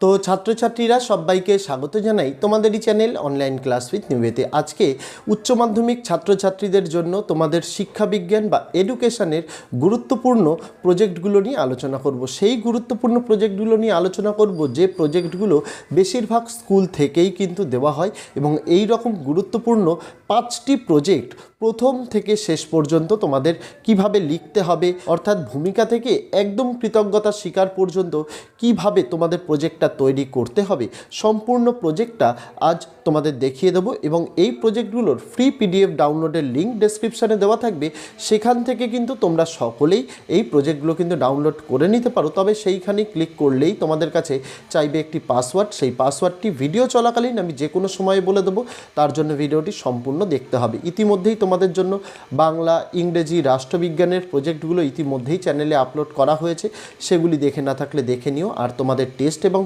তো ছাত্রছাত্রীরা সবাইকে স্বাগত জানাই তোমাদেরই চ্যানেল অনলাইন ক্লাস উইথ নিবেতে আজকে উচ্চ মাধ্যমিক ছাত্রছাত্রীদের জন্য তোমাদের শিক্ষা বিজ্ঞান বা এডুকেশনের গুরুত্বপূর্ণ প্রজেক্টগুলো নিয়ে আলোচনা করব। সেই গুরুত্বপূর্ণ প্রজেক্টগুলো নিয়ে আলোচনা করব যে প্রজেক্টগুলো বেশিরভাগ স্কুল থেকেই কিন্তু দেওয়া হয় এবং এই রকম গুরুত্বপূর্ণ পাঁচটি প্রজেক্ট প্রথম থেকে শেষ পর্যন্ত তোমাদের কীভাবে লিখতে হবে, অর্থাৎ ভূমিকা থেকে একদম কৃতজ্ঞতা স্বীকার পর্যন্ত কীভাবে তোমাদের প্রজেক্টটা তৈরি করতে হবে। সম্পূর্ণ প্রজেক্টটা আজ তোমাদের দেখিয়ে দেবো এবং এই প্রজেক্টগুলোর ফ্রি পিডিএফ ডাউনলোডের লিঙ্ক ডেসক্রিপশানে দেওয়া থাকবে। সেখান থেকে কিন্তু তোমরা সকলেই এই প্রজেক্টগুলো কিন্তু ডাউনলোড করে নিতে পারো। তবে সেইখানে ক্লিক করলেই তোমাদের কাছে চাইবে একটি পাসওয়ার্ড। সেই পাসওয়ার্ডটি ভিডিও চলাকালীন আমি যে কোনো সময়ে বলে দেবো। তার জন্য ভিডিওটি সম্পূর্ণ দেখতে হবে। ইতিমধ্যেই তোমাদের জন্য বাংলা, ইংরেজি, রাষ্ট্রবিজ্ঞানের প্রজেক্টগুলো ইতিমধ্যেই চ্যানেলে আপলোড করা হয়েছে। সেগুলি দেখে না থাকলে দেখে নিও। আর তোমাদের টেস্ট এবং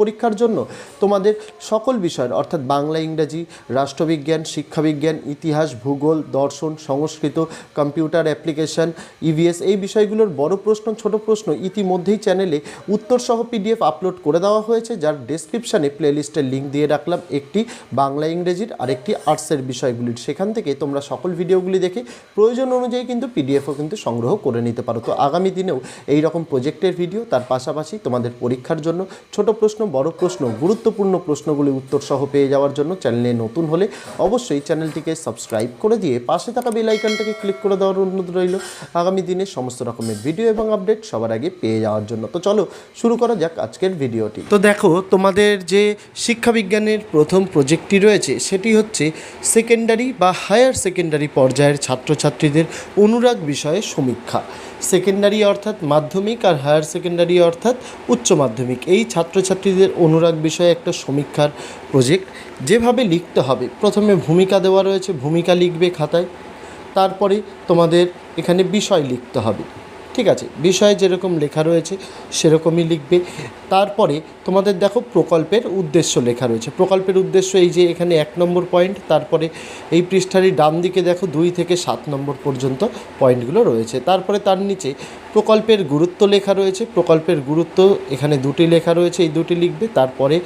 পরীক্ষার জন্য তোমাদের সকল বিষয়ের অর্থাৎ বাংলা, ইংরাজি, রাষ্ট্রবিজ্ঞান, শিক্ষাবিজ্ঞান, ইতিহাস, ভূগোল, দর্শন, সংস্কৃত, কম্পিউটার, অ্যাপ্লিকেশন ইভিএস এই বিষয়গুলোর বড় প্রশ্ন, ছোট প্রশ্ন ইতিমধ্যেই চ্যানেলে উত্তরসহ পিডিএফ আপলোড করে দেওয়া হয়েছে, যার ডেসক্রিপশানে প্লেলিস্টের লিঙ্ক দিয়ে রাখলাম একটি বাংলা, ইংরেজির আর একটি আর্টসের বিষয়গুলির সেখান থেকে তোমরা সকল ভিডিওগুলি দেখে প্রয়োজন অনুযায়ী কিন্তু পিডিএফও কিন্তু সংগ্রহ করে নিতে পারো। তো আগামী দিনেও এই রকম প্রজেক্টের ভিডিও তার পাশাপাশি তোমাদের পরীক্ষার জন্য ছোট প্রশ্ন, বড় প্রশ্ন, গুরুত্বপূর্ণ প্রশ্নগুলি উত্তর সহ পেয়ে যাওয়ার জন্য চ্যানেলে নতুন হলে অবশ্যই চ্যানেলটিকে সাবস্ক্রাইব করে দিয়ে পাশে থাকা বেল আইকনটাকে ক্লিক করে দেওয়ার অনুরোধ রইল। আগামী দিনে সমস্ত রকমের ভিডিও এবং আপডেট সবার আগে পেয়ে যাওয়ার জন্য। তো চলো, শুরু করা যাক আজকের ভিডিওটি। তো দেখো, তোমাদের যে শিক্ষাবিজ্ঞানের প্রথম প্রজেক্টটি রয়েছে, সেটি হচ্ছে সেকেন্ডারি বা হায়ার সেকেন্ডারি পর্যায়ের ছাত্রছাত্রীদের অনুরাগ বিষয়ে সমীক্ষা। সেকেন্ডারি অর্থাৎ মাধ্যমিক আর হায়ার সেকেন্ডারি অর্থাৎ উচ্চ মাধ্যমিক। এই ছাত্রছাত্রীদের অনুরাগ বিষয়ে একটা সমীক্ষার প্রজেক্ট যেভাবে লিখতে হবে। প্রথমে ভূমিকা দেওয়া রয়েছে, ভূমিকা লিখবে খাতায়। তারপরে তোমাদের এখানে বিষয় লিখতে হবে। ঠিক আছে, বিষয়ে যেরকম লেখা রয়েছে সেরকমই লিখবে। তারপরে তোমাদের দেখো প্রকল্পের উদ্দেশ্য লেখা রয়েছে। প্রকল্পের উদ্দেশ্য এই যে এখানে এক নম্বর পয়েন্ট তারপরে এই পৃষ্ঠারই ডান দিকে দেখো দুই থেকে সাত নম্বর পর্যন্ত পয়েন্টগুলো রয়েছে। তারপরে তার নিচে প্রকল্পের গুরুত্ব লেখা রয়েছে। প্রকল্পের গুরুত্ব এখানে দুটি লেখা রয়েছে, এই দুটি লিখবে। তারপরে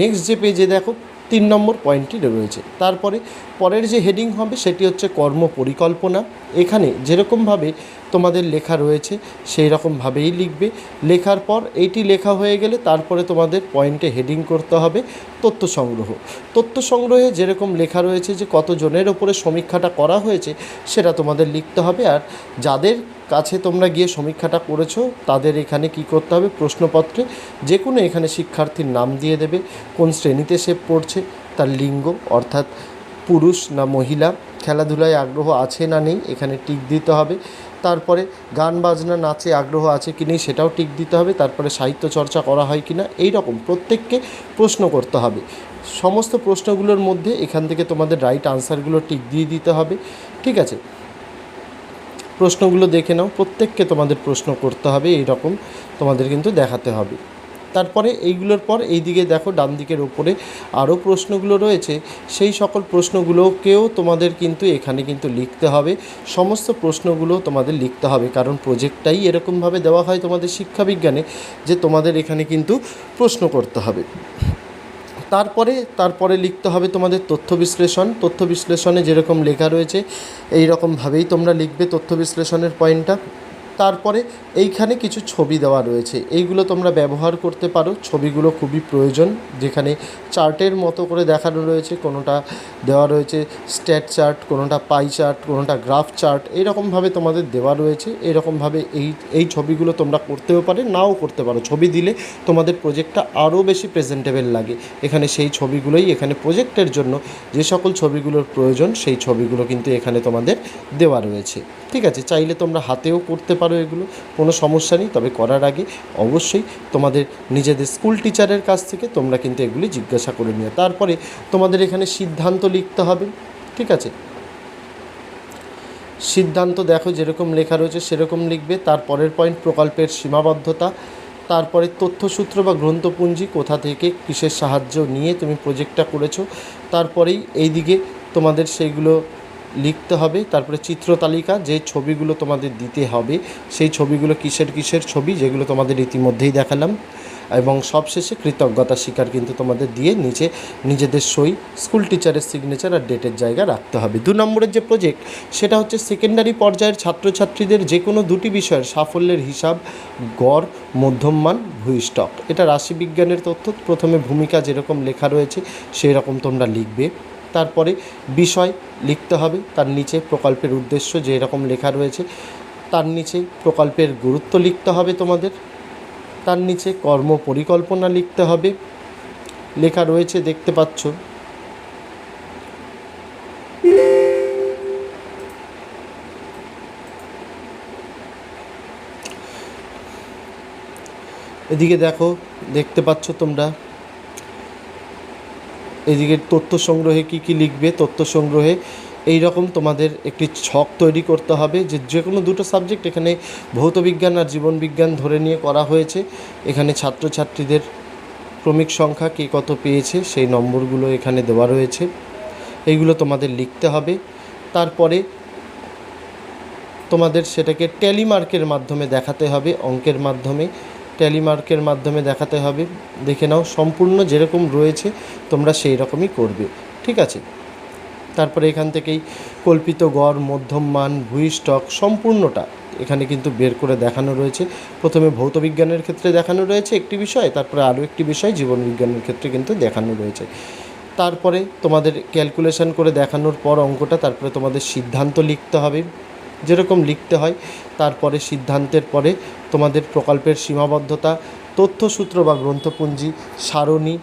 নেক্সট যে পেজে দেখো তিন নম্বর পয়েন্টটি রয়েছে। তারপরে পরের যে হেডিং হবে সেটি হচ্ছে কর্ম পরিকল্পনা। এখানে যেরকমভাবে তোমাদের লেখা রয়েছে সেই রকমভাবেই লিখবে। লেখার পর এইটি লেখা হয়ে গেলে তারপরে তোমাদের পয়েন্টে হেডিং করতে হবে তথ্য সংগ্রহ। তথ্য সংগ্রহে যেরকম লেখা রয়েছে যে কতজনের ওপরে সমীক্ষাটা করা হয়েছে, সেটা তোমাদের লিখতে হবে। আর যাদের কাছে তোমরা গিয়ে সমীক্ষাটা করেছ, তাদের এখানে কি করতে হবে? প্রশ্নপত্রে যে কোনো এখানে শিক্ষার্থীর নাম দিয়ে দেবে, কোন শ্রেণীতে সে পড়ছে, তার লিঙ্গ, অর্থাৎ পুরুষ না মহিলা, খেলাধুলায় আগ্রহ আছে না নেই, এখানে টিক দিতে হবে। তারপরে গান, বাজনা, নাচে আগ্রহ আছে কি নেই, সেটাও টিক দিতে হবে। তারপরে সাহিত্য চর্চা করা হয় কি না এই রকম প্রত্যেককে প্রশ্ন করতে হবে। সমস্ত প্রশ্নগুলোর মধ্যে এখান থেকে তোমাদের রাইট আনসারগুলো টিক দিয়ে দিতে হবে। ঠিক আছে? প্রশ্নগুলো দেখে নাও, প্রত্যেককে তোমাদের প্রশ্ন করতে হবে এই রকম তোমাদের কিন্তু দেখাতে হবে। তারপরে এইগুলোর পর এই দিকে দেখো, ডান দিকের ওপরে আরও প্রশ্নগুলো রয়েছে, সেই সকল প্রশ্নগুলোকেও তোমাদের কিন্তু এখানে কিন্তু লিখতে হবে, সমস্ত প্রশ্নগুলো তোমাদের লিখতে হবে, কারণ প্রজেক্টটাই এরকমভাবে দেওয়া হয় তোমাদের শিক্ষাবিজ্ঞানে যে তোমাদের এখানে কিন্তু প্রশ্ন করতে হবে। তারপরে তারপরে লিখতে হবে তোমাদের তথ্য বিশ্লেষণ। তথ্য বিশ্লেষণে যেরকম লেখা রয়েছে এই রকমভাবেই তোমরা লিখবে তথ্য বিশ্লেষণের পয়েন্টটা। তারপরে এইখানে কিছু ছবি দেওয়া রয়েছে। এইগুলো তোমরা ব্যবহার করতে পারো। ছবিগুলো খুবই প্রয়োজন, যেখানে চার্টের মতো করে দেখানো রয়েছে, কোনোটা দেওয়া রয়েছে স্ট্যাট চার্ট, কোনোটা পাই চার্ট, কোনোটা গ্রাফ চার্ট এইরকমভাবে তোমাদের দেওয়া রয়েছে। এইরকমভাবে এই এই ছবিগুলো তোমরা করতেও পারে, নাও করতে পারো। ছবি দিলে তোমাদের প্রজেক্টটা আরও বেশি প্রেজেন্টেবল লাগে। এখানে সেই ছবিগুলোই এখানে প্রজেক্টের জন্য যে সকল ছবিগুলোর প্রয়োজন, সেই ছবিগুলো কিন্তু এখানে তোমাদের দেওয়া রয়েছে। ঠিক আছে, চাইলে তোমরা হাতেও করতে পারো। এগুলো, কোনো সমস্যা নেই। তবে করার আগে অবশ্যই তোমাদের নিজেদের স্কুল টিচারের কাছ থেকে তোমরা কিন্তু এগুলি জিজ্ঞাসা করে নিও। তারপরে তোমাদের এখানে সিদ্ধান্ত লিখতে হবে, ঠিক আছে? সিদ্ধান্ত দেখো যেরকম লেখা রয়েছে সেরকম লিখবে। তারপরের পয়েন্ট প্রকল্পের সীমাবদ্ধতা, তারপরে তথ্যসূত্র বা গ্রন্থপুঞ্জি, কোথা থেকে কিসের সাহায্য নিয়ে তুমি প্রজেক্টটা করেছ। তারপরেই এইদিকে তোমাদের সেইগুলো লিখতে হবে, তারপরে চিত্র তালিকা, যে ছবিগুলো তোমাদের দিতে হবে, সেই ছবিগুলো কিসের কিসের ছবি, যেগুলো তোমাদের ইতিমধ্যেই দেখালাম। এবং সবশেষে কৃতজ্ঞতা স্বীকার কিন্তু তোমাদের দিয়ে নিচে নিজেদের সই, স্কুল টিচারের সিগনেচার আর ডেটের জায়গা রাখতে হবে। দু নম্বরের যে প্রজেক্ট সেটা হচ্ছে সেকেন্ডারি পর্যায়ের ছাত্রছাত্রীদের যে কোনো দুটি বিষয়ের সাফল্যের হিসাব, গড় মধ্যমমান ভূইস্টক এটা রাশিবিজ্ঞানের তথ্য, প্রথমে ভূমিকা যেরকম লেখা রয়েছে সেই রকম তোমরা লিখবে। তারপরে বিষয় লিখতে হবে। তার নিচে প্রকল্পের উদ্দেশ্য যে এরকম লেখা রয়েছে, তার নিচে প্রকল্পের গুরুত্ব লিখতে হবে তোমাদের। তার নিচে কর্ম পরিকল্পনা লিখতে হবে। লেখা রয়েছে, দেখতে পাচ্ছ। এদিকে দেখো, দেখতে পাচ্ছ তোমরা এদিকে তথ্য সংগ্রহে কি কি লিখবে, তথ্য সংগ্রহে এই রকম তোমাদের একটি ছক তৈরি করতে হবে যে যে কোনো দুটো সাবজেক্ট এখানে ভৌতবিজ্ঞান আর জীবনবিজ্ঞান ধরে নিয়ে করা হয়েছে। এখানে ছাত্রছাত্রীদের ক্রমিক সংখ্যা, কে কত পেয়েছে, সেই নম্বরগুলো এখানে দেওয়া রয়েছে। এইগুলো তোমাদের লিখতে হবে। তারপরে তোমাদের সেটাকে টেলিমার্কের মাধ্যমে দেখাতে হবে, অঙ্কের মাধ্যমে। টেলিমার্কের মাধ্যমে দেখাতে হবে। দেখে নাও, সম্পূর্ণ যেরকম রয়েছে, তোমরা সেই রকমই করবে। ঠিক আছে? তারপরে এখান থেকেই কল্পিত গড়, মধ্যম মান ভূইস্টক সম্পূর্ণটা এখানে কিন্তু বের করে দেখানো রয়েছে। প্রথমে ভৌতবিজ্ঞানের ক্ষেত্রে দেখানো রয়েছে একটি বিষয়, তারপরে আরও একটি বিষয় জীবনবিজ্ঞানের ক্ষেত্রে কিন্তু দেখানো রয়েছে। তারপরে তোমাদের ক্যালকুলেশন করে দেখানোর পর অঙ্কটা, তারপরে তোমাদের সিদ্ধান্ত লিখতে হবে। যেরকম লিখতে হয়, তারপরে সিদ্ধান্তের পরে তোমাদের প্রকল্পের সীমাবদ্ধতা, তথ্যসূত্র বা গ্রন্থপুঞ্জি, সারণী,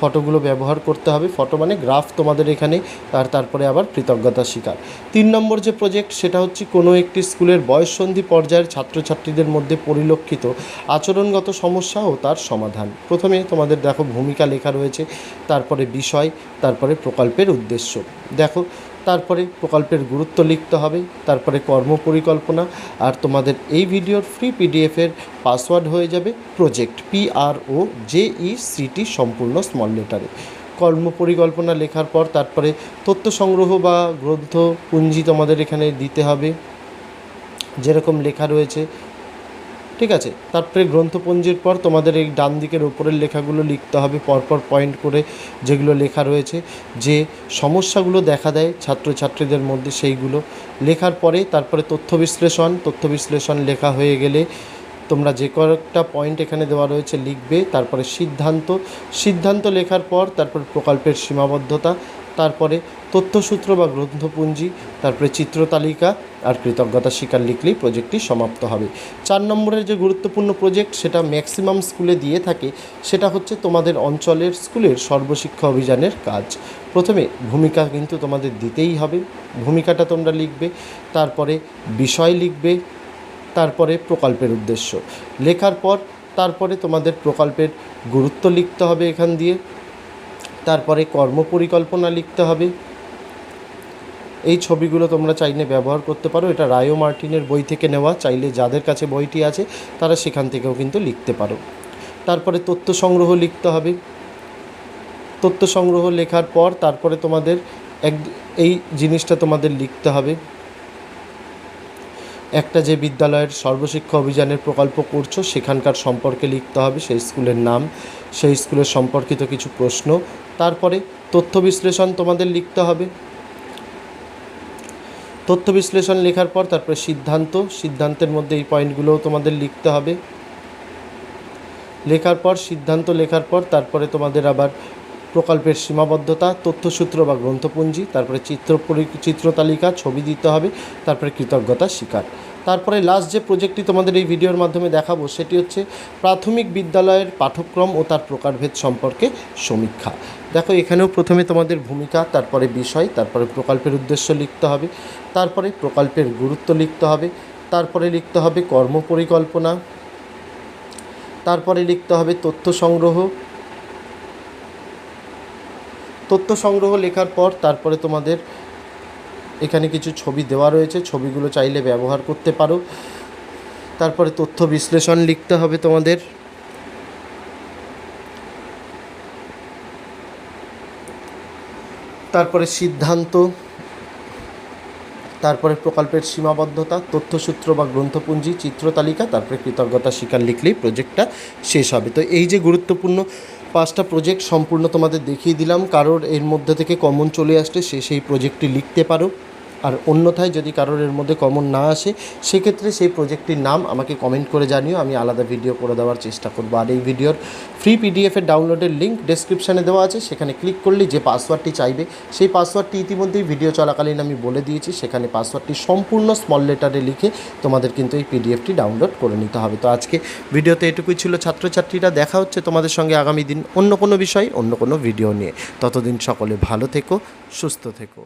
ফটোগুলো ব্যবহার করতে হবে। ফটো মানে গ্রাফ তোমাদের এখানে, আর তারপরে আবার কৃতজ্ঞতা স্বীকার। তিন নম্বর যে প্রজেক্ট সেটা হচ্ছে কোনো একটি স্কুলের বয়ঃসন্ধি পর্যায়ের ছাত্রছাত্রীদের মধ্যে পরিলক্ষিত আচরণগত সমস্যা ও তার সমাধান। প্রথমে তোমাদের দেখো ভূমিকা লেখা রয়েছে, তারপরে বিষয়, তারপরে প্রকল্পের উদ্দেশ্য। দেখো তারপরে প্রকল্পের গুরুত্ব লিখতে হবে, তারপরে কর্ম পরিকল্পনা আর তোমাদের এই ভিডিওর ফ্রি পিডিএফের পাসওয়ার্ড হয়ে যাবে project P R O J E C সম্পূর্ণ স্মল লেটারে কর্ম পরিকল্পনা লেখার পর তারপরে তথ্য সংগ্রহ বা গ্রন্থ পুঞ্জি তোমাদের এখানে দিতে হবে। যেরকম লেখা রয়েছে ঠিক আছে? তারপরে গ্রন্থপঞ্জির পর তোমাদের এই ডান দিকের উপরের লেখাগুলো লিখতে হবে, পরপর পয়েন্ট করে যেগুলো লেখা রয়েছে, যে সমস্যাগুলো দেখা দেয় ছাত্রছাত্রীদের মধ্যে সেইগুলো। লেখার পরে তারপরে তথ্য বিশ্লেষণ তথ্য বিশ্লেষণ লেখা হয়ে গেলে তোমরা যে কয়েকটা পয়েন্ট এখানে দেওয়া রয়েছে লিখবে, তারপরে সিদ্ধান্ত। সিদ্ধান্ত লেখার পর তারপর প্রকল্পের সীমাবদ্ধতা তারপরে তথ্যসূত্র বা গ্রন্থপুঞ্জি, তারপরে চিত্র তালিকা আর কৃতজ্ঞতা স্বীকার লিখলেই প্রজেক্টটি সমাপ্ত হবে। চার নম্বরের যে গুরুত্বপূর্ণ প্রজেক্ট সেটা ম্যাক্সিমাম স্কুলে দিয়ে থাকে, সেটা হচ্ছে তোমাদের অঞ্চলের স্কুলের সর্বশিক্ষা অভিযানের কাজ। প্রথমে ভূমিকা কিন্তু তোমাদের দিতেই হবে, ভূমিকাটা তোমরা লিখবে, তারপরে বিষয় লিখবে, তারপরে প্রকল্পের উদ্দেশ্য। লেখার পর তারপরে তোমাদের প্রকল্পের গুরুত্ব লিখতে হবে এখান দিয়ে তারপরে কর্মপরিকল্পনা লিখতে হবে। এই ছবিগুলো তোমরা চাইলে ব্যবহার করতে পারো। এটা রায়ো মার্টিনের বই থেকে নেওয়া। চাইলে যাদের কাছে বইটি আছে, তারা সেখান থেকেও কিন্তু লিখতে পারো। তারপরে তথ্য সংগ্রহ লিখতে হবে। তথ্য সংগ্রহ লেখার পর তারপরে তোমাদের এক, এই জিনিসটা তোমাদের লিখতে হবে। একটা যে বিদ্যালয়ের সর্বশিক্ষা অভিযানের প্রকল্প করছ, সেখানকার সম্পর্কে লিখতে হবে, সেই স্কুলের নাম, সেই স্কুলের সম্পর্কিত কিছু প্রশ্ন, তারপরে তথ্য বিশ্লেষণ তোমাদের লিখতে হবে। তথ্য বিশ্লেষণ লেখার পর তারপরে সিদ্ধান্ত, সিদ্ধান্তের মধ্যে এই পয়েন্টগুলোও তোমাদের লিখতে হবে। লেখার পর, সিদ্ধান্ত লেখার পর, তারপরে তোমাদের আবার প্রকল্পের সীমাবদ্ধতা, তথ্যসূত্র বা গ্রন্থপুঞ্জি, তারপরে চিত্র পরি- চিত্র তালিকা, ছবি দিতে হবে, তারপরে কৃতজ্ঞতা স্বীকার। তারপরে লাস্ট যে প্রজেক্টটি তোমাদের এই ভিডিওর মাধ্যমে দেখাবো, সেটি হচ্ছে প্রাথমিক বিদ্যালয়ের পাঠ্যক্রম ও তার প্রকারভেদ সম্পর্কে সমীক্ষা। দেখো, এখানেও প্রথমে তোমাদের ভূমিকা, তারপরে বিষয়, তারপরে প্রকল্পের উদ্দেশ্য লিখতে হবে, তারপরে প্রকল্পের গুরুত্ব লিখতে হবে, তারপরে লিখতে হবে কর্ম পরিকল্পনা তারপরে লিখতে হবে তথ্য সংগ্রহ তথ্য সংগ্রহ লেখার পর তারপরে তোমাদের এখানে কিছু ছবি দেওয়া রয়েছে। ছবিগুলো চাইলে ব্যবহার করতে পারো। তারপরে তথ্য বিশ্লেষণ লিখতে হবে তোমাদের। তারপরে সিদ্ধান্ত, তারপরে প্রকল্পের সীমাবদ্ধতা, তথ্যসূত্র বা গ্রন্থপুঞ্জি, চিত্র তালিকা, তারপরে কৃতজ্ঞতা স্বীকার লিখলেই প্রজেক্টটা শেষ হবে। তো এই যে গুরুত্বপূর্ণ পাঁচটা প্রজেক্ট সম্পূর্ণ তোমাদের দেখিয়ে দিলাম। কারোর এর মধ্যে থেকে কমন চলে আসলে সে সেই প্রজেক্টটি লিখতে পারো। আর অন্যথায় যদি কারোর এর মধ্যে কমন না আসে, সেক্ষেত্রে সেই প্রজেক্টটির নাম আমাকে কমেন্ট করে জানিও, আমি আলাদা ভিডিও করে দেওয়ার চেষ্টা করব। আর এই ভিডিওর ফ্রি পিডিএফের ডাউনলোডের লিঙ্ক ডেসক্রিপশানে দেওয়া আছে, সেখানে ক্লিক করলে যে পাসওয়ার্ডটি চাইবে, সেই পাসওয়ার্ডটি ইতিমধ্যেই ভিডিও চলাকালীন আমি বলে দিয়েছি, সেখানে পাসওয়ার্ডটি সম্পূর্ণ স্মল লেটারে লিখে তোমাদের কিন্তু এই পিডিএফটি ডাউনলোড করে নিতে হবে। তো আজকে ভিডিওতে এটুকুই ছিল ছাত্রছাত্রীরা, দেখা হচ্ছে তোমাদের সঙ্গে আগামী দিন অন্য কোনো বিষয়, অন্য কোনো ভিডিও নিয়ে। ততদিন সকলে ভালো থেকো, সুস্থ থেকো।